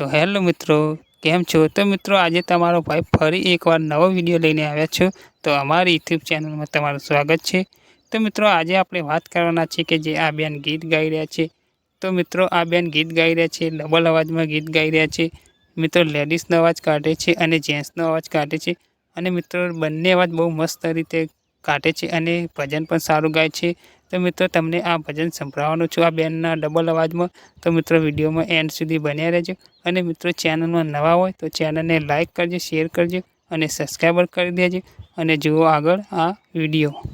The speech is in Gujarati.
તો હેલો મિત્રો, કેમ છો? તો મિત્રો, આજે તમારો ભાઈ ફરી એકવાર નવો વીડિયો લઈને આવ્યા છો. તો અમારી યુટ્યુબ ચેનલમાં તમારું સ્વાગત છે. તો મિત્રો, આજે આપણે વાત કરવાના છે કે જે આ બેન ગીત ગાઈ રહ્યા છે. તો મિત્રો, આ બેન ગીત ગાઈ રહ્યા છે, ડબલ અવાજમાં ગીત ગાઈ રહ્યા છે. મિત્રો લેડીઝનો અવાજ કાઢે છે અને જેન્ટ્સનો અવાજ કાઢે છે. અને મિત્રો, બંને અવાજ બહુ મસ્ત રીતે કાઢે છે અને ભજન પણ સારું ગાય છે. તો મિત્રો, તમને આ ભજન સંભળાવવાનું છું. આ બેનના ડબલ અવાજમાં તો મિત્રો, વિડીયોમાં એન્ડ સુધી બન્યા રહેજો. અને મિત્રો ચેનલમાં નવા હોય તો ચેનલને લાઇક કરજો શેર કરજો અને સબસ્ક્રાઈબર કરી દેજો. અને જુઓ આગળ આ વીડિયો.